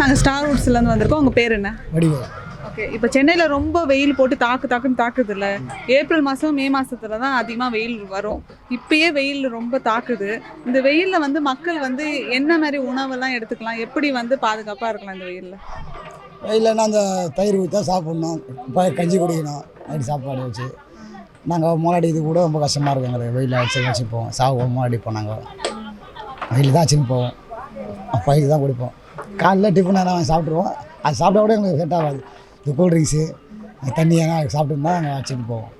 நாங்கள் ஸ்டார் வுட்ஸ்லேருந்து வந்திருக்கோம். உங்கள் பேர் என்ன? வடிவம் ஓகே இப்போ சென்னையில் ரொம்ப வெயில் போட்டு தாக்கு தாக்குன்னு தாக்குது இல்லை ஏப்ரல் மாதம் மே மாசத்துல தான் அதிகமாக வெயில் வரும். இப்பயே வெயில் ரொம்ப தாக்குது. இந்த வெயிலில் வந்து மக்கள் வந்து என்ன மாதிரி உணவெல்லாம் எடுத்துக்கலாம்? எப்படி வந்து பாதுகாப்பாக இருக்கலாம் இந்த வெயிலில்? இல்லைன்னா அந்த தயிர் ஊற்றா சாப்பிட்ணும். இப்போ கஞ்சி குடிக்கணும். நைட்டு சாப்பாடு வச்சு. நாங்கள் முன்னாடி இது கூட ரொம்ப கஷ்டமாக இருக்கும் எங்களுக்கு. வெயிலில் வச்சு வச்சு போவோம். சாப்பிடுவோம் முன்னாடி நாங்கள் வெயில் தான் வச்சுன்னு போவோம். இது தான் குடிப்போம். காலைல டிஃபன் எல்லாம் சாப்பிட்ருவோம் அது சாப்பிட்டா கூட எங்களுக்கு செட் ஆகாது. இந்த கூல்ட்ரிங்க்ஸு தண்ணி எல்லாம் சாப்பிட்டு தான் நாங்கள் வச்சுட்டு போவோம்.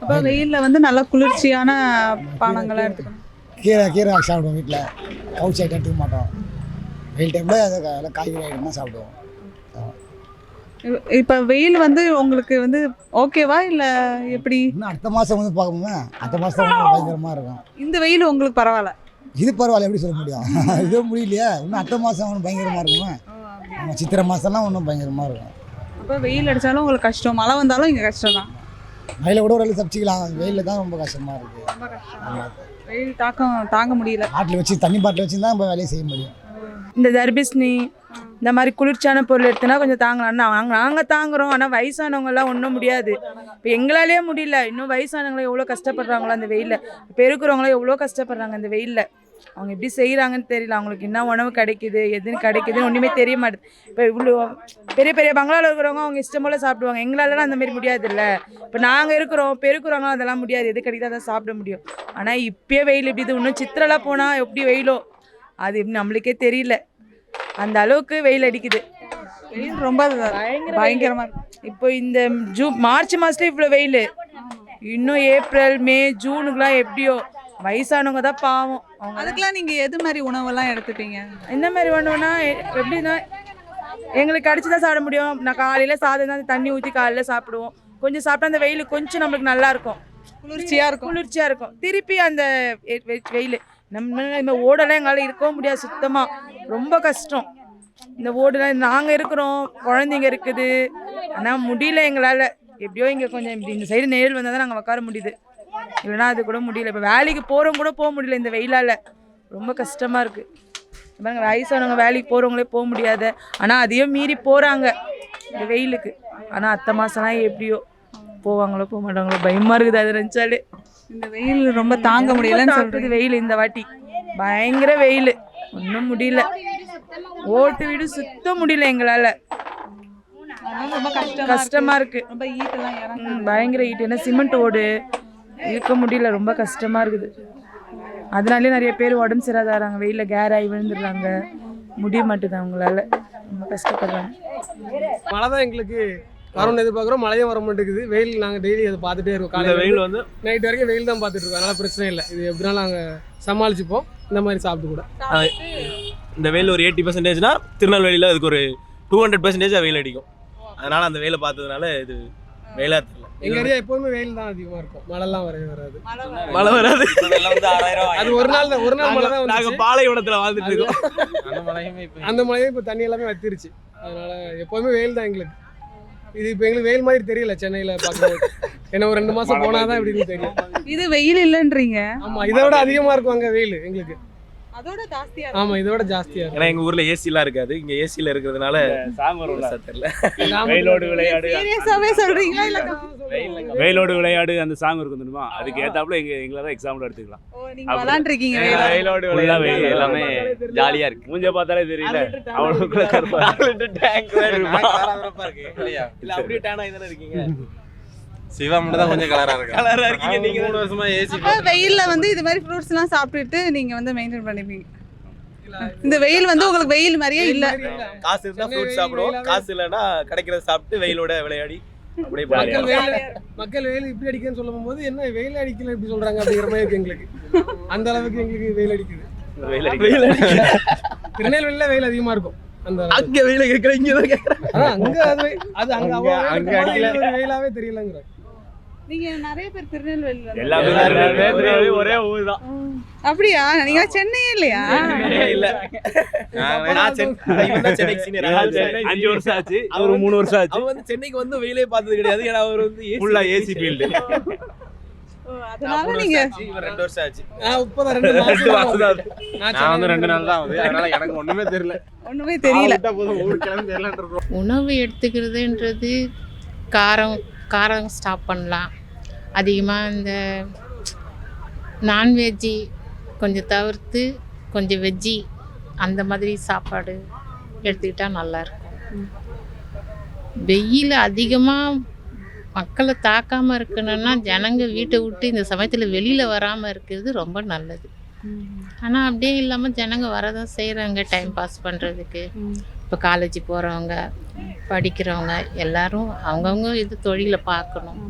அப்போ வெயிலில் வந்து நல்லா குளிர்ச்சியான பானங்கள்லாம் எடுத்துக்கணும். கீரை கீரை சாப்பிடுவோம் வீட்டில் கவுச்சி ஐட்டம் எடுத்துக்க மாட்டோம். வெயில் டைமில் அதை எல்லாம் காய்கறி ஐட்டம் தான் சாப்பிடுவோம். இப்போ வெயில் வந்து உங்களுக்கு வந்து ஓகேவா இல்லை எப்படி? இன்னும் அடுத்த மாதம் வந்து பார்க்கணுமே அடுத்த மாதம் பயங்கரமாக இருக்கும். இந்த வெயில் உங்களுக்கு பரவாயில்ல. இது பரவாயில்ல எப்படி சொல்ல முடியும்? இது முடியலையே. இன்னும் அடுத்த மாதம் ஒன்றும் பயங்கரமாக இருக்குமே. ஆமாம் சித்திரை மாதம்லாம் ஒன்றும் பயங்கரமாக இருக்கும். அப்போ வெயில் அடித்தாலும் உங்களுக்கு கஷ்டம். மழை வந்தாலும் இங்கே கஷ்டம் தான் மழையில் கூட ஒரு தப்பிச்சிக்கலாம் வெயிலில் தான் ரொம்ப கஷ்டமாக இருக்குது ரொம்ப கஷ்டம். வெயில் தாக்கம் தாங்க முடியல. பாட்டில் வச்சு தண்ணி பாட்டில் வச்சு தான் நம்ம வேலையை செய்ய முடியும். இந்த தர்பிஸ்னி இந்த மாதிரி குளிர்ச்சியான பொருள் எடுத்தனா கொஞ்சம் தாங்கலாம். நாங்கள் நாங்கள் தாங்குறோம். ஆனால் வயசானவங்கலாம் ஒன்றும் முடியாது. இப்போ எங்களாலே முடியல. இன்னும் வயசானவங்களாம் எவ்வளோ கஷ்டப்படுறாங்களோ அந்த வெயிலில். இப்போ இருக்கிறவங்களாம் எவ்வளோ கஷ்டப்படுறாங்க அந்த வெயிலில். அவங்க எப்படி செய்கிறாங்கன்னு தெரியல. அவங்களுக்கு என்ன உணவு கிடைக்குது எதுன்னு கிடைக்குதுன்னு ஒன்றுமே தெரிய மாட்டேது. இப்போ இவ்வளோ பெரிய பெரிய பங்களாவில் இருக்கிறவங்க அவங்க இஷ்டம் போல் சாப்பிடுவாங்க. எங்களாலலாம் அந்த மாதிரி முடியாதுல்ல. இப்போ நாங்கள் இருக்கிறோம் பெருக்குறவங்க அதெல்லாம் முடியாது. எது கிடைக்குதோ அதை சாப்பிட முடியும். ஆனால் இப்பயே வெயில் எப்படி இது இன்னும் சித்திரலாம் போனால் எப்படி வெயிலோ? அது எப்படி நம்மளுக்கே தெரியல. அந்த அளவுக்கு வெயில் அடிக்குது. வெயில் ரொம்ப பயங்கரமா இருக்கு இப்போ இந்த ஜூ மார்ச் மாதத்துல இவ்வளோ வெயில். இன்னும் ஏப்ரல் மே ஜூனுக்குலாம் எப்படியோ? வயசானவங்க தான் பாவம். அவங்க அதுக்கெல்லாம் நீங்க எது மாதிரி உணவெல்லாம் எடுத்துப்பீங்க? என்ன மாதிரி பண்ணுவோன்னா எப்படின்னா எங்களுக்கு அடிச்சு தான் சாப்பிட முடியும். நான் காலையில் சாதம் தான் தண்ணி ஊற்றி காலையில் சாப்பிடுவோம். கொஞ்சம் சாப்பிட்டா அந்த வெயில் கொஞ்சம் நம்மளுக்கு நல்லா இருக்கும். குளிர்ச்சியா இருக்கும். குளிர்ச்சியாக இருக்கும். திருப்பி அந்த வெயில். நம்ம இந்த ஓடெல்லாம் எங்களால் இருக்கவும் முடியாது சுத்தமாக ரொம்ப கஷ்டம். இந்த ஓடுலாம் நாங்கள் இருக்கிறோம் குழந்தைங்க இருக்குது. ஆனால் முடியல எங்களால். எப்படியோ இங்கே கொஞ்சம் இப்படி இந்த சைடு நேரில் வந்தால் தான் நாங்கள் உட்கார முடியுது. இல்லைன்னா அது கூட முடியல. இப்போ வேலைக்கு போகிறவங்க கூட போக முடியல இந்த வெயிலால். ரொம்ப கஷ்டமாக இருக்குது பாருங்க வயசானவங்க வேலைக்கு போகிறவங்களே போக முடியாது. ஆனால் அதையும் மீறி போகிறாங்க இந்த வெயிலுக்கு. ஆனால் அத்தை மாதம்லாம் எப்படியோ போவாங்களோ போக மாட்டாங்களோ பயமாக இருக்குது அது நினச்சாலே. இந்த வெயில் ரொம்ப தாங்க முடியலன்னு சொல்றது வெயில் இந்த வாட்டி. பயங்கர வெயில். ஒன்றும் முடியல. ஓட்டு வீடு சுத்த முடியல எங்களால். ரொம்ப கஷ்டமா கஷ்டமா இருக்கு. ரொம்ப ஈட்டெல்லாம் பயங்கர ஹீட் ஏன்னா சிமெண்ட் ஓடு. இருக்க முடியல ரொம்ப கஷ்டமா இருக்குது. அதனாலே நிறைய பேர் உடம்பு சரியாதாராங்க வெயிலில் கேர் ஆகி விழுந்துடுறாங்க. முடிய மாட்டுது அவங்களால. ரொம்ப கஷ்டப்படுறாங்க. மழை தான் எங்களுக்கு வரும்னு எதிர்பார்க்குறோம். மழையும் வர மாட்டேங்குது. வெயில் நாங்கள் டெய்லி அதை பார்த்துட்டே இருக்கோம். இந்த காலையில் வெயில் வந்து நைட் வரைக்கும் வெயில் தான் பார்த்துட்டு இருக்கோம். அதனால பிரச்சனை இல்லை. இது எப்படினாலும் நாங்கள் சமாளிச்சுப்போம். இந்த மாதிரி சாப்பிட்டு கூட. இந்த வெயில் ஒரு எயிட்டி பர்சன்டேஜ்னா திருநெல்வேலியில் அதுக்கு ஒரு டூ ஹண்ட்ரட் பர்சன்டேஜ் வெயில் அடிக்கும். அதனால அந்த வெயிலை பார்த்ததுனால இது வெயிலா தெரியல. எங்கள் ஏரியா எப்போதுமே வெயில் தான் அதிகமாக இருக்கும். மழைலாம் வரவே வராது. மழை வராது. அது ஒரு நாள் தான் ஒரு நாள் மழை தான் நாங்க. பாலைவனத்துல வாழ்ந்துட்டு இருக்கோம். அந்த மழையும் இப்போ தண்ணி எல்லாமே வத்திருச்சு. அதனால எப்போதுமே வெயில் தான் எங்களுக்கு. இது இப்போ எங்களுக்கு வெயில் மாதிரி தெரியல சென்னையில் பார்க்கும்போது. ஏன்னா ஒரு ரெண்டு மாதம் போனால் தான் இப்படின்னு தெரியும். இது வெயில் இல்லைன்றீங்க? ஆமாம் இதை விட அதிகமாக இருக்கும் அங்கே வெயில் எங்களுக்கு. அதோட ஜாஸ்தியா ஆமாம் இதை விட ஜாஸ்தியாக இருக்கும் ஏன்னா எங்க ஊர்ல ஏசி எல்லாம் இருக்காது. இங்க ஏசில இருக்கிறதுனால சாங் பெருசா தெரியல. வெயிலோடு விளையாடு. சீரியஸாவே சொல்றீங்களா இல்ல வெயிலோடு விளையாடு அந்த சாங் இருக்கும் தெரியுமா? அதுக்கு ஏத்தாப்புல எங்க எங்களை தான் எக்ஸாம்பிள் எடுத்துக்கலாம். ஓ நீங்க விளையாண்டுருக்கீங்க. வெயிலோடு. வெயில் எல்லாமே ஜாலியா இருக்கு. மூஞ்ச பார்த்தாலே தெரியல. அவ்வளவுக்குள்ள கருப்பா. இல்ல அப்படியே டேனா தானே இருக்கீங்க. சிவா மட்டும் தான் கொஞ்சம் கலரா இருக்கு? கலரா இருக்கீங்க நீங்க மூணு வருஷமா ஏசி வெயில்ல வந்து இது மாதிரி ஃப்ரூட்ஸ் எல்லாம் சாப்பிட்டுட்டு நீங்க வந்து மெயின்டைன் பண்ணிப்பீங்க. இந்த வெயில் வந்து உங்களுக்கு வெயில் மாதிரியே இல்ல. காசு இருந்தா ஃப்ரூட் சாப்பிடுவோம். காசு இல்லைன்னா கிடைக்கிறத சாப்பிட்டு வெயிலோட விளையாடி அப்படியே மக்கள் வெயில் மக்கள் வெயில் இப்படி அடிக்குதுன்னு சொல்லும் போது என்ன வெயில் அடிக்கல இப்படி சொல்றாங்க அப்படிங்கிற மாதிரி இருக்கு எங்களுக்கு. அந்த அளவுக்கு எங்களுக்கு வெயில் அடிக்குது. வெயில் வெயில் அடிக்குது. திருநெல்வேலியில வெயில் அதிகமா இருக்கும். அந்த. அங்க வெயில கேட்கல இங்க தான் கேட்கறேன். அங்க அது அது அங்க அங்க- அவ்வளவு வெயிலாவே தெரியலங்கிற. நீங்க நிறைய பேர் திருநெல்வேலியில இருந்து எல்லாமே எல்லாருமே ஒரே ஊர் தான் அப்படியா? நீங்க சென்னையே இல்லையா? இல்ல நான் சென்னை இவன் தான் சென்னைக்கு senior. அஞ்சு வருஷம் ஆச்சு. ஒரு மூணு வருஷம் ஆச்சு. அவன் வந்து சென்னைக்கு வந்து வெயிலே பார்த்தது கிடையாது. ஏன்னா அவர் வந்து ஃபுல்லா ஏசி ஃபீல்டு அதனால நீங்க இவன் ரெண்டு வருஷம் ஆச்சு. இப்போதான் ரெண்டு மாசம். நான் வந்து நாள் தான் ஆகுது. அதனால எனக்கு ஒண்ணுமே தெரியல. ஒண்ணுமே தெரியல. உணவு எடுத்துக்கிறதுன்றது காரம். காரம் ஸ்டாப் பண்ணலாம். அதிகமாக இந்த நான்வெஜ்ஜி கொஞ்சம் தவிர்த்து கொஞ்சம் வெஜ்ஜி அந்த மாதிரி சாப்பாடு எடுத்துக்கிட்டால் நல்லாயிருக்கும் வெயில் அதிகமாக மக்களை தாக்காமல் இருக்கணும்னா ஜனங்க வீட்டை விட்டு இந்த சமயத்தில் வெளியில் வராமல் இருக்கிறது ரொம்ப நல்லது. ஆனால் அப்படியே இல்லாமல் ஜனங்க வரதான் செய்கிறாங்க டைம் பாஸ் பண்ணுறதுக்கு இப்போ காலேஜ் போகிறவங்க படிக்கிறவங்க எல்லாரும் அவங்கவுங்க இது தொழிலை பார்க்கணும்.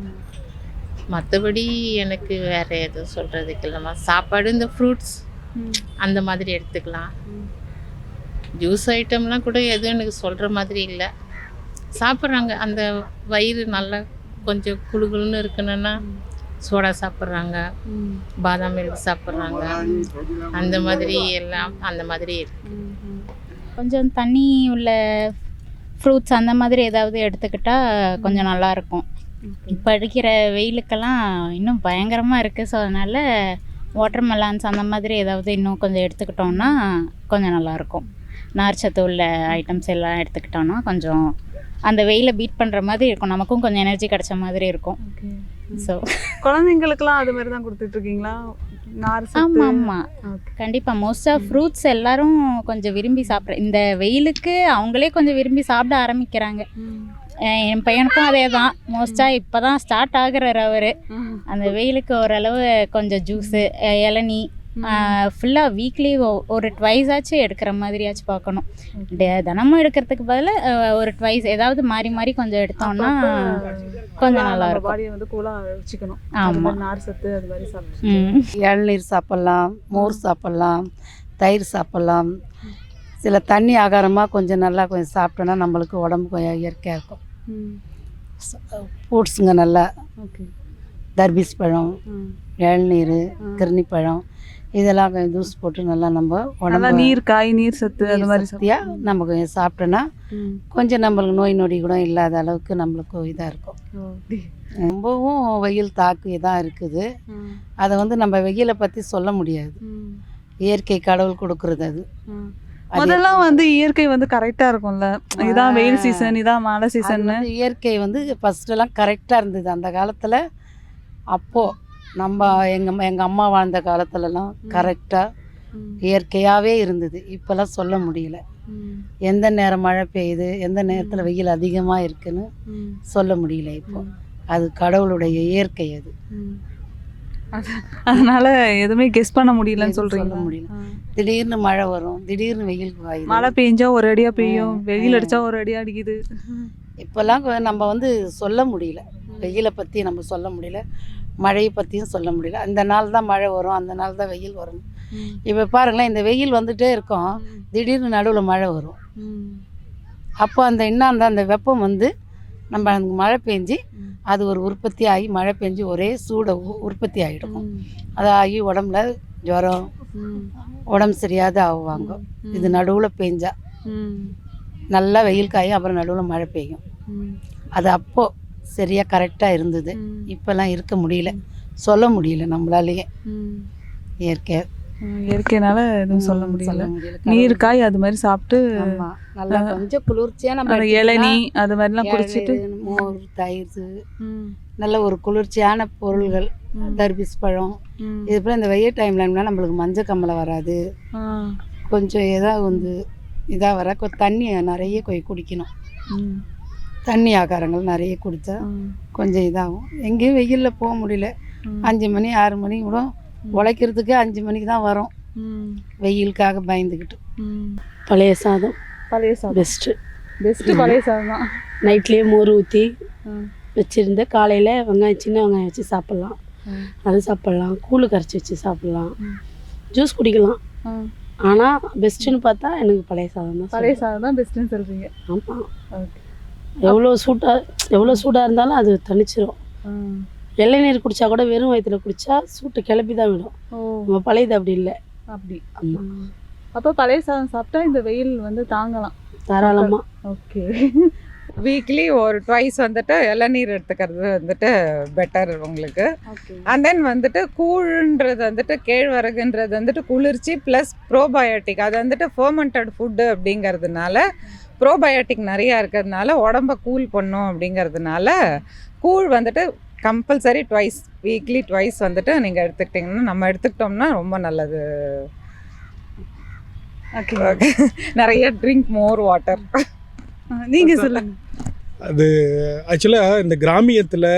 மற்றபடி எனக்கு வேறு எதுவும் சொல்கிறதுக்கு இல்லைம்மா சாப்பாடு இந்த ஃப்ரூட்ஸ் அந்த மாதிரி எடுத்துக்கலாம். ஜூஸ் ஐட்டம்லாம் கூட எதுவும் எனக்கு சொல்கிற மாதிரி இல்லை. சாப்பிட்றாங்க. அந்த வயிறு நல்லா கொஞ்சம் குழுகுழுன்னு இருக்கணும்னா சோடா சாப்பிட்றாங்க பாதாம் மில்க் சாப்பிட்றாங்க. அந்த மாதிரி எல்லாம் அந்த மாதிரி இருக்குது கொஞ்சம் தண்ணி உள்ள ஃப்ரூட்ஸ் அந்த மாதிரி ஏதாவது எடுத்துக்கிட்டால் கொஞ்சம் நல்லாயிருக்கும். இப்போ அடிக்கிற வெயிலுக்கெல்லாம் இன்னும் பயங்கரமாக இருக்குது ஸோ அதனால் வாட்டர் மெலான்ஸ் அந்த மாதிரி ஏதாவது இன்னும் கொஞ்சம் எடுத்துக்கிட்டோம்னா கொஞ்சம் நல்லாயிருக்கும். நார்ச்சத்து உள்ள ஐட்டம்ஸ் எல்லாம் எடுத்துக்கிட்டோம்னா கொஞ்சம் அந்த வெயிலை பீட் பண்ணுற மாதிரி இருக்கும். நமக்கும் கொஞ்சம் எனர்ஜி கிடைச்ச மாதிரி இருக்கும். ஸோ குழந்தைங்களுக்குலாம் அது மாதிரி தான் சத்து ஆமாம் ஆமாம். கண்டிப்பாக மோஸ்ட்டாக ஃப்ரூட்ஸ் எல்லாரும் கொஞ்சம் விரும்பி சாப்பிட்ற இந்த வெயிலுக்கு அவங்களே கொஞ்சம் விரும்பி சாப்பிட ஆரம்பிக்கிறாங்க. என் பையனுக்கும் அதே தான் மோஸ்ட்டாக இப்போ தான் ஸ்டார்ட் ஆகுறாரு அவர். அந்த வெயிலுக்கு ஓரளவு கொஞ்சம் ஜூஸு இளநீ ஃபுல்லாக வீக்லி ஒரு ட்வைஸ் ஆச்சும் எடுக்கிற மாதிரியாச்சும் பார்க்கணும். டே- தினமும் எடுக்கிறதுக்கு பதிலாக ஒரு ட்வைஸ் ஏதாவது மாறி மாறி கொஞ்சம் எடுத்தோம்னா கொஞ்சம் நல்லா இருக்கும் பாடியை வந்து கூலா வச்சுக்கணும். ஆமா. அது மாதிரி நார் சத்து அது மாதிரி சாப்பிட்டு இளநீர் சாப்பிட்லாம் மோர் சாப்பிட்லாம் தயிர் சாப்பிட்லாம். சில தண்ணி ஆகாரமாக கொஞ்சம் நல்லா கொஞ்சம் சாப்பிட்டோன்னா நம்மளுக்கு உடம்பு கொஞ்சம் இயற்கையாக இருக்கும். ஃப்ரூட்ஸுங்க நல்லா. ஓகே தர்பீஸ் பழம். இளநீர் கிருணி பழம் இதெல்லாம் ஜூஸ் போட்டு நல்லா நம்ம உடம்பு நீர் காய் நீர் சத்து அது மாதிரி சக்தியாக நம்ம கொஞ்சம் சாப்பிட்டோன்னா. கொஞ்சம் நம்மளுக்கு நோய் நொடி கூட இல்லாத அளவுக்கு நம்மளுக்கு இதாக இருக்கும். ரொம்பவும் வெயில் தாக்கு இதாக இருக்குது. அதை வந்து நம்ம வெயிலை பற்றி சொல்ல முடியாது. இயற்கை கடவுள் கொடுக்குறது அது ம். அது முதல்ல வந்து இயற்கை வந்து கரெக்டா இருக்கும்ல இதான் வெயில் சீசன் இதான் மழை சீசன் வந்து இயற்கை வந்து ஃபஸ்ட்டெல்லாம் கரெக்டாக இருந்தது அந்த காலத்தில் அப்போது நம்ம எங்கள் எங்கள் அம்மா வாழ்ந்த காலத்துலலாம் கரெக்டாக இயற்கையாகவே இருந்தது. இப்போல்லாம் சொல்ல முடியல. எந்த நேரம் மழை பெய்யுது எந்த நேரத்தில் வெயில் அதிகமாக இருக்குன்னு சொல்ல முடியல இப்போ. அது கடவுளுடைய இயற்கை அது. அதனால எதுவுமே கெஸ் பண்ண முடியலன்னு சொல்றீங்க சொல்ல முடியல. திடீர்னு மழை வரும் திடீர்னு வெயில் மழை பெஞ்சா ஒரு அடியா பெய்யும். வெயில். அடிச்சா ஒரு அடியா அடிக்குது. இப்போல்லாம் நம்ம வந்து சொல்ல முடியல. வெயிலை பற்றி நம்ம சொல்ல முடியல. மழையை பற்றியும் சொல்ல முடியல. அந்த நாள் தான் மழை வரும் அந்த நாள் தான் வெயில் வரும். இப்போ பாருங்களேன் இந்த வெயில் வந்துட்டே இருக்கும். திடீர்னு நடுவில் மழை வரும். அப்போ அந்த இன்னும் அந்த அந்த வெப்பம் வந்து நம்ம அந்த மழை பெஞ்சு அது ஒரு உற்பத்தி ஆகி மழை பெஞ்சு ஒரே சூட உற்பத்தி ஆகிடும் அது ஆகி உடம்புல ஜுரம் உடம்பு சரியாத ஆகுவாங்க. இது நடுவில் பெஞ்சா. நல்லா வெயில் காயும் அப்புறம் நடுவில் மழை பெய்யும். அது அப்போ சரியாக கரெக்டாக இருந்தது. இப்போல்லாம் இருக்க முடியல. சொல்ல முடியல நம்மளாலேயே. இயற்கை. இயற்கைனால எதுவும் சொல்ல முடியல. நீர் காய் அது மாதிரி சாப்பிட்டு நல்லா கொஞ்சம் குளிர்ச்சியா நம்ம இளநீ அது மாதிரிலாம் குடிச்சிட்டு. மோர் தயிர். நல்ல ஒரு குளிர்ச்சியான பொருள்கள். தர்பீஸ் பழம். இது போல் இந்த வெயில் டைம்லனா நம்மளுக்கு மஞ்சள் கம்மலை வராது. கொஞ்சம் இதாக வந்து இதாக வர கொ- தண்ணி நிறைய போய் குடிக்கணும். தண்ணி ஆகாரங்கள் நிறைய குடித்தா. கொஞ்சம் இதாகும். எங்கேயும் வெயிலில் போக முடியல. அஞ்சு மணி ஆறு மணி கூட உழைக்கிறதுக்கு அஞ்சு மணிக்கு தான் வரும். வெயிலுக்காக பயந்துக்கிட்டு. பழைய சாதம். பழைய சாதம். பெஸ்ட்டு பெஸ்ட் பழைய சாதம் தான் நைட்லேயே மோர் ஊற்றி. வச்சுருந்து காலையில் வெங்காயம் சின்ன வெங்காயம் வச்சு சாப்பிட்லாம். அது சாப்பிட்லாம். கூழு கரைச்சி வச்சு சாப்பிட்லாம். ஜூஸ் குடிக்கலாம். ஆனால் பெஸ்ட்டுன்னு பார்த்தா எனக்கு பழைய சாதம் தான் பழைய சாதம் தான் பெஸ்ட்னு சொல்றீங்க. ஆமாம் ஓகே. எவ்வளோ சூட்டாக எவ்வளோ சூடாக இருந்தாலும் அது தணிச்சிரும் ம். இளநீர் குடித்தா கூட வெறும் வயிற்றுல குடித்தா சூட்டு கிளப்பி தான் விடும். ஓ. நம்ம பழையது அப்படி இல்லை. அப்படி. ஆமாம். அப்போ பழைய சாதம் சாப்பிட்டா இந்த வெயில் வந்து தாங்கலாம். தாராளமாக ஓகே. வீக்லி ஒரு ட்வைஸ் வந்துட்டு இளநீர் எடுத்துக்கிறது வந்துட்டு பெட்டர் உங்களுக்கு. அண்ட் தென் வந்துட்டு கூழ்ன்றது வந்துட்டு கேழ்வரகுன்றது வந்துட்டு குளிர்ச்சி ப்ளஸ் ப்ரோபயோட்டிக் அது வந்துட்டு ஃபர்மெண்டட் ஃபுட்டு அப்படிங்கிறதுனால ப்ரோபயோட்டிக் நிறையா இருக்கிறதுனால உடம்ப கூல் பண்ணும் அப்படிங்கிறதுனால கூழ் வந்துட்டு கம்பல்சரி ட்வைஸ் வீக்லி ட்வைஸ் வந்துட்டு நீங்கள் எடுத்துக்கிட்டிங்கன்னா நம்ம எடுத்துக்கிட்டோம்னா ரொம்ப நல்லது. ஓகே நிறைய ட்ரிங்க் மோர் வாட்டர் நீங்க சொல்லுங்க. அது ஆக்சுவலாக இந்த கிராமியத்தில்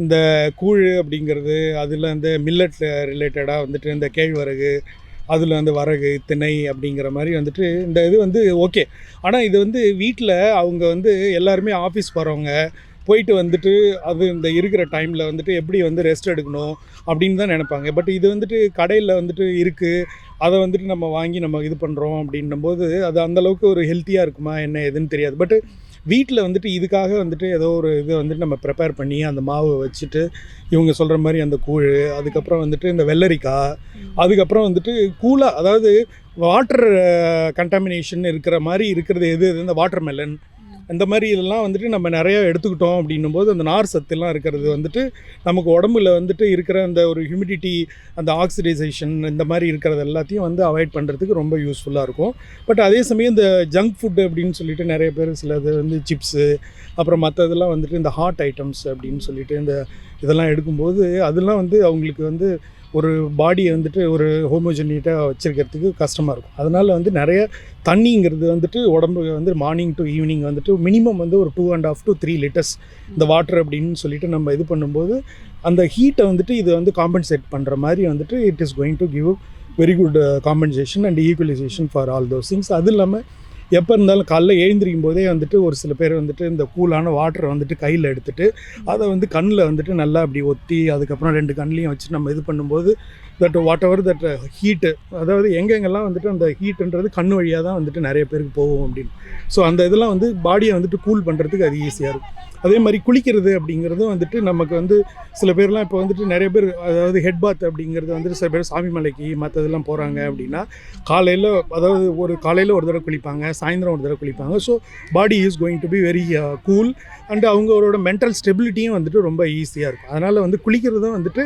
இந்த கூழ் அப்படிங்கிறது அதில் இந்த மில்லட் ரிலேட்டடாக வந்துட்டு இந்த கேழ்வரகு அதில் வந்து வரகு திணை அப்படிங்கிற மாதிரி வந்துட்டு இந்த இது வந்து ஓகே ஆனால் இது வந்து வீட்டில் அவங்க வந்து எல்லாருமே ஆஃபீஸ் போகிறவங்க போயிட்டு வந்துட்டு அது இந்த இருக்கிற டைமில் வந்துட்டு எப்படி வந்து ரெஸ்ட் எடுக்கணும் அப்படின்னு தான் நினைப்பாங்க. பட் இது வந்துட்டு கடையில் வந்துட்டு இருக்குது அதை வந்துட்டு நம்ம வாங்கி நம்ம இது பண்ணுறோம் அப்படின்னும்போது அது அந்தளவுக்கு ஒரு ஹெல்த்தியாக இருக்குமா? என்ன எதுன்னு தெரியாது. பட் வீட்டில் வந்துட்டு இதுக்காக வந்துட்டு ஏதோ ஒரு இது வந்துட்டு நம்ம ப்ரிப்பேர் பண்ணி அந்த மாவை வச்சுட்டு இவங்க சொல்கிற மாதிரி அந்த கூழ் அதுக்கப்புறம் வந்துட்டு இந்த வெள்ளரிக்காய் அதுக்கப்புறம் வந்துட்டு கூலாக அதாவது வாட்டர் கண்டாமினேஷன் இருக்கிற மாதிரி இருக்கிறது எது? எது இந்த வாட்டர் மெலன் அந்த மாதிரி இதெல்லாம் வந்துட்டு நம்ம நிறையா எடுத்துக்கிட்டோம் அப்படின்னும் போது அந்த நார் சத்துலாம் இருக்கிறது வந்துட்டு நமக்கு உடம்புல வந்துட்டு இருக்கிற அந்த ஒரு ஹியூமிடிட்டி அந்த ஆக்சிடைசேஷன் இந்த மாதிரி இருக்கிறது எல்லாத்தையும் வந்து அவாய்ட் பண்ணுறதுக்கு ரொம்ப யூஸ்ஃபுல்லாக இருக்கும். பட் அதே சமயம் இந்த ஜங்க் ஃபுட்டு அப்படின்னு சொல்லிட்டு நிறைய பேர் சிலது வந்து சிப்ஸு அப்புறம் மற்றதெல்லாம் வந்துட்டு இந்த ஹாட் ஐட்டம்ஸ் அப்படின்னு சொல்லிட்டு இந்த இதெல்லாம் எடுக்கும்போது அதெல்லாம் வந்து அவங்களுக்கு வந்து ஒரு பாடியை வந்துட்டு ஒரு ஹோமோஜெனிட்டாக வச்சுருக்கிறதுக்கு கஷ்டமாக இருக்கும். அதனால் வந்து நிறைய தண்ணிங்கிறது வந்துட்டு உடம்பு வந்து மார்னிங் டு ஈவினிங் வந்துட்டு மினிமம் வந்து ஒரு two and half to three litres இந்த வாட்டர் அப்படின்னு சொல்லிட்டு நம்ம இது பண்ணும்போது அந்த ஹீட்டை வந்துட்டு இது வந்து காம்பன்சேட் பண்ணுற மாதிரி வந்துட்டு it is going to give very good compensation and equalisation for all those things அது இல்லாமல் எப்போ இருந்தாலும் காலைல எழுந்திரிக்கும் போதே வந்துட்டு ஒரு சில பேர் வந்துட்டு இந்த கூலான வாட்டரை வந்துட்டு கையில் எடுத்துட்டு அதை வந்து கண்ணில் வந்துட்டு நல்லா அப்படி ஒத்தி அதுக்கப்புறம் ரெண்டு கண்ணிலையும் வச்சு நம்ம இது பண்ணும்போது that whatever that heat அதாவது எங்கெங்கெல்லாம் வந்துட்டு அந்த ஹீட்டுன்றது கண் வழியாக தான் வந்துட்டு நிறைய பேருக்கு போகும் அப்படின்னு. ஸோ அந்த இதெல்லாம் வந்து பாடியை வந்துட்டு கூல் பண்ணுறதுக்கு அது ஈஸியாக இருக்கும். அதே மாதிரி குளிக்கிறது அப்படிங்கிறதும் வந்துட்டு நமக்கு வந்து சில பேர்லாம் இப்போ வந்துட்டு நிறைய பேர் அதாவது ஹெட் பாத் அப்படிங்கிறது வந்துட்டு சில பேர் சாமி மலைக்கு மற்றதெல்லாம் போகிறாங்க அப்படின்னா காலையில் அதாவது ஒரு காலையில் ஒரு தடவை குளிப்பாங்க சாயந்தரம் ஒரு தடவை குளிப்பாங்க. So body is going to be very cool and அவங்களோட மென்டல் ஸ்டெபிலிட்டியும் வந்துட்டு ரொம்ப ஈஸியாக இருக்கும். அதனால் வந்து குளிக்கிறதும் வந்துட்டு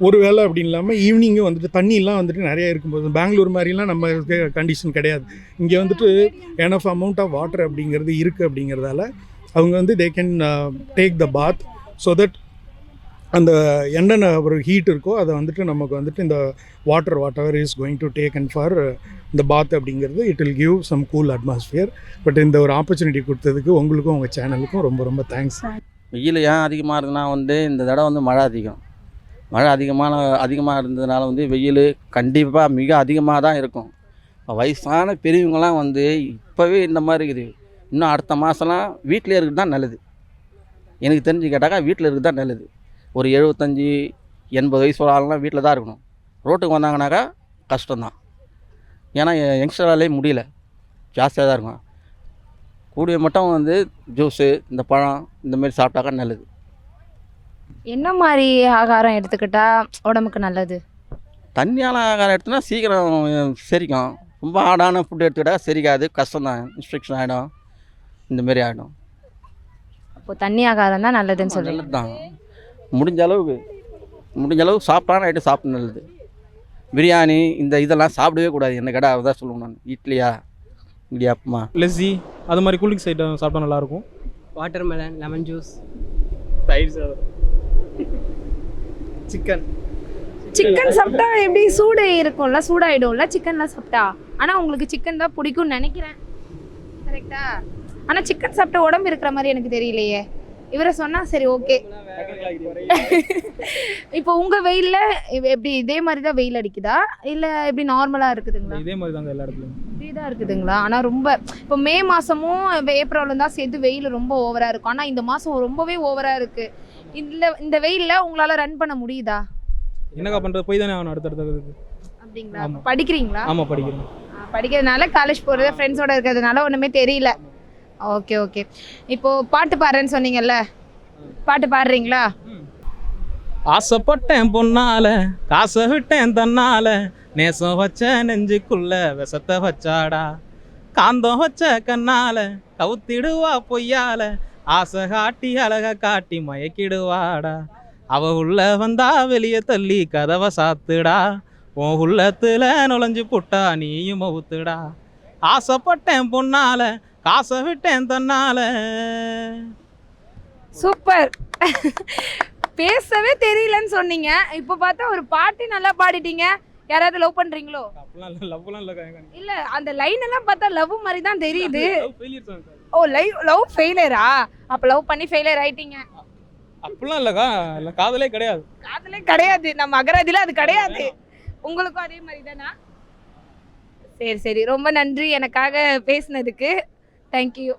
ஒரு வேளை அப்படின்னு இல்லாமல் ஈவினிங்கும் வந்துட்டு தண்ணிலாம் வந்துட்டு நிறையா இருக்கும்போது பெங்களூர் மாதிரிலாம் நம்ம கண்டிஷன் கிடையாது. இங்கே வந்துட்டு எனஃப் அமௌண்ட் ஆஃப் வாட்டர் அப்படிங்கிறது இருக்குது அப்படிங்கிறதால அவங்க வந்து they can take the bath so that அந்த என்னென்ன ஒரு ஹீட் இருக்கோ அதை வந்துட்டு நமக்கு வந்துட்டு இந்த water whatever is going to take and for இந்த பாத் அப்படிங்கிறது it will give some cool atmosphere but இந்த ஒரு ஆப்பர்ச்சுனிட்டி கொடுத்ததுக்கு உங்களுக்கும் உங்கள் சேனலுக்கும் ரொம்ப ரொம்ப தேங்க்ஸ் வெயில் ஏன் அதிகமாக இருக்குன்னா வந்து இந்த தடவை வந்து மழை அதிகம். மழை அதிகமான அதிகமாக இருந்ததுனால வந்து வெயில் கண்டிப்பாக மிக அதிகமாக தான் இருக்கும். இப்போ வயசான பெரியவங்களாம் வந்து இப்போவே இந்த மாதிரி இருக்குது. இன்னும் அடுத்த மாதம்லாம் வீட்டிலே இருக்கிறது தான் நல்லது. எனக்கு தெரிஞ்சு கேட்டாக்கா வீட்டில் இருக்கிறது தான் நல்லது. ஒரு எழுபத்தஞ்சி எண்பது வயசு ஒரு ஆளுலாம் வீட்டில் தான் இருக்கணும். ரோட்டுக்கு வந்தாங்கனாக்கா கஷ்டம்தான் ஏன்னா யங்ஸ்டராலே முடியல. ஜாஸ்தியாக தான் இருக்கும். கூடிய மட்டும் வந்து ஜூஸு இந்த பழம் இந்தமாரி சாப்பிட்டாக்கா நல்லது. என்ன மாதிரி ஆகாரம் எடுத்துக்கிட்டா உடம்புக்கு நல்லது? தண்ணியான ஆகாரம் எடுத்தோன்னா சீக்கிரம் செரிக்கும். ரொம்ப ஹார்டான ஃபுட் எடுத்துக்கிட்டா செரிக்காது. கஷ்டம் தான் இன்ஸ்ட்ரக்ஷன் ஆகிடும் இந்த மாதிரி ஆகிடும் அப்போ தண்ணி ஆகாரம் தான் நல்லதுன்னு சொல்றீங்க. நல்லது தான் முடிஞ்ச அளவுக்கு முடிஞ்ச அளவுக்கு சாப்பிட்டான ஐட்டம் சாப்பிட நல்லது. பிரியாணி இந்த இதெல்லாம் சாப்பிடவே கூடாது. என்ன கடை அதான் சொல்லுவேன் நான். இட்லியா இடியாப்பமா லெஸ்ஸி அது மாதிரி கூலிங்ஸ் ஐட்டம் சாப்பிட்டா நல்லாயிருக்கும் வாட்டர் மெலன் லெமன் ஜூஸ் தயிர் சாதம். சிக்கன் சிக்கன் சாப்பிட்டா எப்படி? சூடு இருக்கும்ல சூடாயிடும்ல சிக்கன்லாம் சாப்பிட்டா? ஆனால் உங்களுக்கு சிக்கன் தான் பிடிக்கும்னு நினைக்கிறேன். கரெக்டா ஆனால் சிக்கன் சாப்பிட்டா உடம்பு இருக்கிற மாதிரி எனக்கு தெரியலையே. இவரை சொன்னா சரி ஓகே இப்போ உங்க வெயில்ல எப்படி இதே மாதிரி தான் வெயில் அடிக்குதா? இல்ல எப்படி நார்மலா இருக்குதுங்களா? இதே மாதிரி தாங்க எல்லா இடத்துலையும். இதே தான் இருக்குதுங்களா? ஆனா ரொம்ப இப்போ மே மாசமும் ஏப்ரலும் தான் சேர்த்து வெயில் ரொம்ப ஓவரா இருக்கும். ஆனா இந்த மாசம் ரொம்பவே ஓவரா இருக்கு. இந்த இந்த வெயில்ல உங்களால ரன் பண்ண முடியுதா? என்னக்கா பண்ணுறது போய் தானே ஆகணும் அடுத்தடுத்தது அப்படிங்களா. படிக்கிறீங்களா? ஆமாம் படிக்கிறேன். படிக்கிறதுனால காலேஜ் போகிறது ஃப்ரெண்ட்ஸோட இருக்கிறதுனால ஒன்றுமே தெரியல. ஓகே ஓகே இப்போ பாட்டு பாடுறேன்னு சொன்னீங்கல்ல? பாட்டு பாடுறீங்களா? ஆசைப்பட்டேன் பொன்னால காசை விட்டேன் தன்னால. நேசம் வச்ச நெஞ்சுக்குள்ள விஷத்தை வச்சாடா. காந்தம் வச்ச கண்ணால கவுத்திடுவா பொய்யால. ஆசை காட்டி அழக காட்டி மயக்கிடுவாடா. அவ உள்ள வந்தா வெளியே தள்ளி கதவை சாத்துடா. உன் உள்ளத்துல நுழைஞ்சு புட்டா நீயும் அவுத்துடா ஆசைப்பட்டேன் பொன்னால காசை விட்டேன் தன்னால. சூப்பர். பேசவே தெரியலன்னு சொன்னீங்க. இப்போ பார்த்தா ஒரு பாட்டு நல்லா பாடிட்டீங்க. யாராவது லவ் பண்றீங்களோ? இல்லை அந்த லைன் எல்லாம் பார்த்தா லவ் மாதிரி தான் தெரியுது. ஓ லைவ் லவ் ஃபெயிலியரா அப்ப லவ் பண்ணி ஃபெயிலியர் ஆயிட்டீங்க. அப்படிலாம் இல்லைக்கா இல்லை காதலே கிடையாது. காதலே கிடையாது. நம்ம அகராதில அது கிடையாது. உங்களுக்கும் அதே மாதிரி தானா? சரி சரி. ரொம்ப நன்றி எனக்காக பேசினதுக்கு. தேங்க்யூ